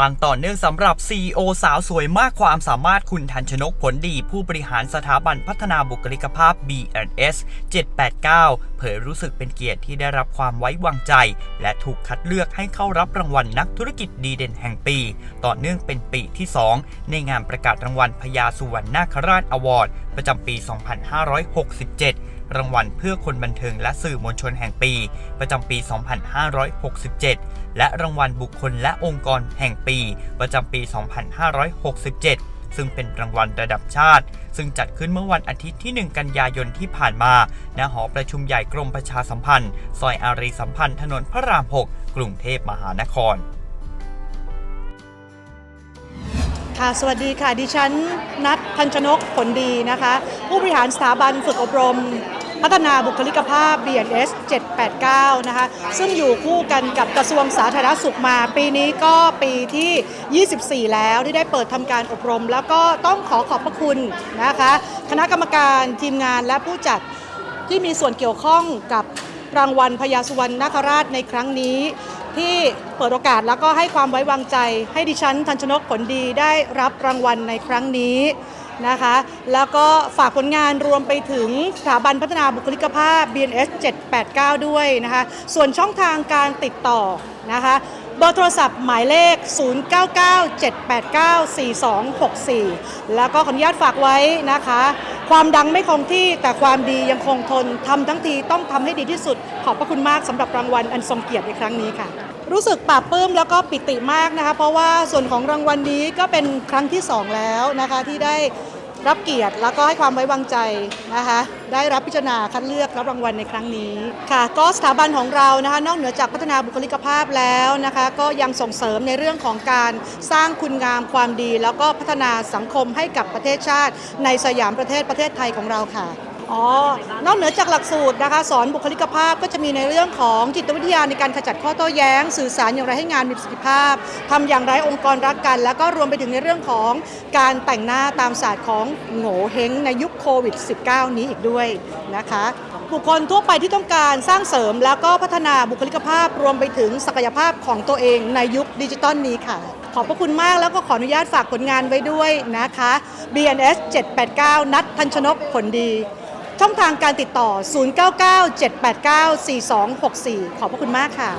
ปังต่อเนื่องสำหรับ CEO สาวสวยมากความสามารถคุณทันชนกผลดี ผู้บริหารสถาบันพัฒนาบุคลิกภาพ B&S 789 เผยรู้สึกเป็นเกียรติที่ได้รับความไว้วางใจ และถูกคัดเลือกให้เข้ารับรางวัลนักธุรกิจดีเด่นแห่งปี ต่อเนื่องเป็นปีที่ 2 ในงานประกาศรางวัลพญาสุวรรณนาคราชอวอร์ดประจำปี 2567 รางวัลเพื่อคนบันเทิงและสื่อมวลชนแห่งปี ประจำปี 2567 และรางวัลบุคคลและองค์กรแห่งปี ประจำปี 2567ซึ่งเป็นรางวัลระดับชาติ ซึ่งจัดขึ้นเมื่อวันอาทิตย์ที่ 1 กันยายนที่ผ่านมา ณ หอประชุมใหญ่กรมประชาสัมพันธ์ ซอยอารีสัมพันธ์ ถนนพระราม 6 กรุงเทพมหานคร ค่ะ สวัสดีค่ะ ดิฉันนัทพันชนกผลดีนะคะ ผู้บริหารสถาบันฝึกอบรม พัฒนาบุคลิกภาพ BNS 789 นะคะ ซึ่งอยู่คู่กันกับกระทรวงสาธารณสุขมา ปีนี้ก็ปีที่ 24 แล้วที่ได้เปิดทำการอบรม แล้วก็ต้องขอขอบพระคุณนะคะ คณะกรรมการทีมงานและผู้จัดที่มีส่วนเกี่ยวข้องกับรางวัลพญาสุวรรณนาคราชในครั้งนี้ ที่เปิดโอกาสแล้วก็ให้ความไว้วางใจ ให้ดิฉันทันชนกผลดีได้รับรางวัลในครั้งนี้ นะคะ แล้วก็ฝากผลงานรวมไปถึงสถาบันพัฒนาบุคลิกภาพ BNS 789 ด้วยนะคะ ส่วนช่องทางการติดต่อนะคะเบอร์โทรศัพท์หมายเลข 0997894264 แล้วก็ขออนุญาตฝากไว้นะคะ ความดังไม่คงที่แต่ความดียังคงทนทำทั้งทีต้องทำให้ดีที่สุด ขอบพระคุณมากสำหรับรางวัลอันทรงเกียรติในครั้งนี้ค่ะ รู้สึกปลาบปลื้มแล้วก็ปิติมากนะคะ เพราะว่าส่วนของรางวัลนี้ก็เป็นครั้งที่ 2 แล้วนะคะที่ได้รับเกียรติแล้วก็ให้ความไว้วางใจนะคะ ได้รับพิจารณาคัดเลือกรับรางวัลในครั้งนี้ค่ะ ก็สถาบันของเรานะคะนอกเหนือจากพัฒนาบุคลิกภาพแล้วนะคะ ก็ยังส่งเสริมในเรื่องของการสร้างคุณงามความดี แล้วก็พัฒนาสังคมให้กับประเทศชาติ ในสยามประเทศประเทศไทยของเราค่ะ อ๋อนอกเหนือจากหลักสูตรนะคะ สอนบุคลิกภาพก็จะมีในเรื่องของจิตวิทยาในการขจัดข้อโต้แย้ง สื่อสารอย่างไรให้งานมีประสิทธิภาพทำอย่างไรองค์กรรักกัน แล้วก็รวมไปถึงในเรื่องของการแต่งหน้าตามศาสตร์ของโง่เฮงในยุคโควิด -19 นี้อีกด้วยนะคะบุคคลทั่วไปที่ต้องการสร้างเสริมแล้วก็พัฒนาบุคลิกภาพรวมไปถึงศักยภาพของตัวเองในยุคดิจิตอลนี้ค่ะ ขอบพระคุณมากแล้วก็ขออนุญาตฝากผลงานไว้ด้วยนะคะ BNS 789 นัดทันชนกผลดี ช่องทางการติดต่อ 099 789 4264 ขอบพระคุณมากค่ะ